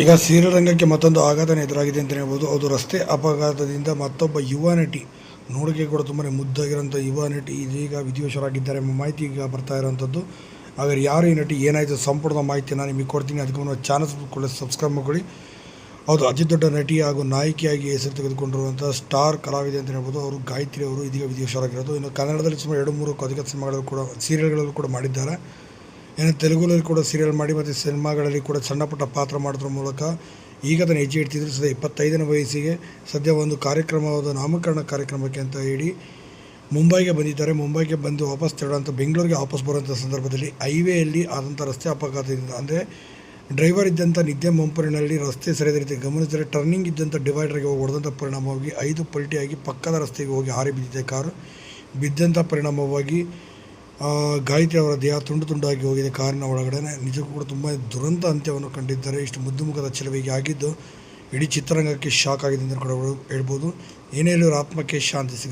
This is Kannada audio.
ಈಗ ಸೀರಿಯಲ್ ರಂಗಕ್ಕೆ ಮತ್ತೊಂದು ಆಘಾತನೇ ಎದುರಾಗಿದೆ ಅಂತಲೇ ಹೇಳ್ಬೋದು. ಅದು ರಸ್ತೆ ಅಪಘಾತದಿಂದ ಮತ್ತೊಬ್ಬ ಯುವ ನಟಿ, ನೋಡಿಕೆ ಕೂಡ ತುಂಬಾ ಮುದ್ದಾಗಿರೋಂಥ ಯುವ ನಟಿ ಇದೀಗ ವಿಧಿವಶರಾಗಿದ್ದಾರೆ ಎಂಬ ಮಾಹಿತಿ ಈಗ ಬರ್ತಾ ಇರೋವಂಥದ್ದು ಹಾಗಾದ್ರೆ ಯಾರು ಈ ನಟಿ? ಏನಾಯಿತು? ಸಂಪೂರ್ಣ ನಾನು ನಿಮಗೆ ಕೊಡ್ತೀನಿ. ಅದಕ್ಕೆ ಚಾನಲ್ ಕೂಡ ಸಬ್ಸ್ಕ್ರೈಬ್ ಮಾಡ್ಕೊಳ್ಳಿ. ಹೌದು, ಅತಿ ದೊಡ್ಡ ನಟಿ ಹಾಗೂ ನಾಯಕಿಯಾಗಿ ಹೆಸರು ತೆಗೆದುಕೊಂಡಿರುವಂಥ ಸ್ಟಾರ್ ಕಲಾವಿದೆ ಅಂತ ಹೇಳ್ಬೋದು. ಅವರು ಗಾಯತ್ರಿ ಅವರು ಇದೀಗ ವಿಧಿವಶರಾಗಿರೋದು. ಇನ್ನು ಕನ್ನಡದಲ್ಲಿ ಸುಮಾರು ಎರಡು ಮೂರು ಅಧಿಕ ಸಿನಿಮಾಗಳು ಕೂಡ, ಸೀರಿಯಲ್ಗಳಲ್ಲೂ ಕೂಡ ಮಾಡಿದ್ದಾರೆ. ಇನ್ನು ತೆಲುಗುನಲ್ಲಿ ಕೂಡ ಸೀರಿಯಲ್ ಮಾಡಿ ಮತ್ತು ಸಿನಿಮಾಗಳಲ್ಲಿ ಕೂಡ ಸಣ್ಣ ಪುಟ್ಟ ಪಾತ್ರ ಮಾಡೋದ್ರ ಮೂಲಕ ಈಗ ಅದನ್ನು ಹೆಜ್ಜೆ ಇಡ್ತಿದ್ರು. ಸದ್ಯ ಇಪ್ಪತ್ತೈದನೇ ವಯಸ್ಸಿಗೆ ಸದ್ಯ ಒಂದು ಕಾರ್ಯಕ್ರಮವಾದ ನಾಮಕರಣ ಕಾರ್ಯಕ್ರಮಕ್ಕೆ ಅಂತ ಹೇಳಿ ಮುಂಬೈಗೆ ಬಂದಿದ್ದಾರೆ. ಮುಂಬೈಗೆ ಬಂದು ವಾಪಸ್ ತೆರಳುವಂಥ ಬೆಂಗಳೂರಿಗೆ ವಾಪಸ್ ಬರುವಂಥ ಸಂದರ್ಭದಲ್ಲಿ ಹೈವೇಯಲ್ಲಿ ಆದಂಥ ರಸ್ತೆ ಅಪಘಾತದಿಂದ ಅಂದರೆ ಡ್ರೈವರ್ ಇದ್ದಂಥ ನಿದ್ದೆ ಮಂಪರಿನಲ್ಲಿ ರಸ್ತೆ ಸರಿಯಾದ ರೀತಿ ಗಮನಿಸಿದರೆ ಟರ್ನಿಂಗ್ ಇದ್ದಂಥ ಡಿವೈಡರ್ಗೆ ಹೊಡೆದಂಥ ಪರಿಣಾಮವಾಗಿ ಐದು ಪಲ್ಟಿಯಾಗಿ ಪಕ್ಕದ ರಸ್ತೆಗೆ ಹೋಗಿ ಹಾರಿ ಬಿದ್ದಿದೆ ಕಾರು. ಬಿದ್ದಂಥ ಪರಿಣಾಮವಾಗಿ ಗಾಯತ್ರಿ ಅವರ ದೇಹ ತುಂಡು ತುಂಡಾಗಿ ಹೋಗಿದೆ ಕಾರಿನ ಒಳಗಡೆ. ನಿಜಕ್ಕೂ ಕೂಡ ತುಂಬ ದುರಂತ ಅಂತ್ಯವನ್ನು ಕಂಡಿದ್ದಾರೆ. ಇಷ್ಟು ಮುದ್ದು ಮುಖದ ಚೆಲುವಿಗೆ ಆಗಿದ್ದು, ಇಡೀ ಚಿತ್ರರಂಗಕ್ಕೆ ಶಾಕ್ ಆಗಿದೆ ಅಂತ ಕೂಡ ಹೇಳ್ಬೋದು. ಏನೇ ಆತ್ಮಕ್ಕೆ ಶಾಂತಿ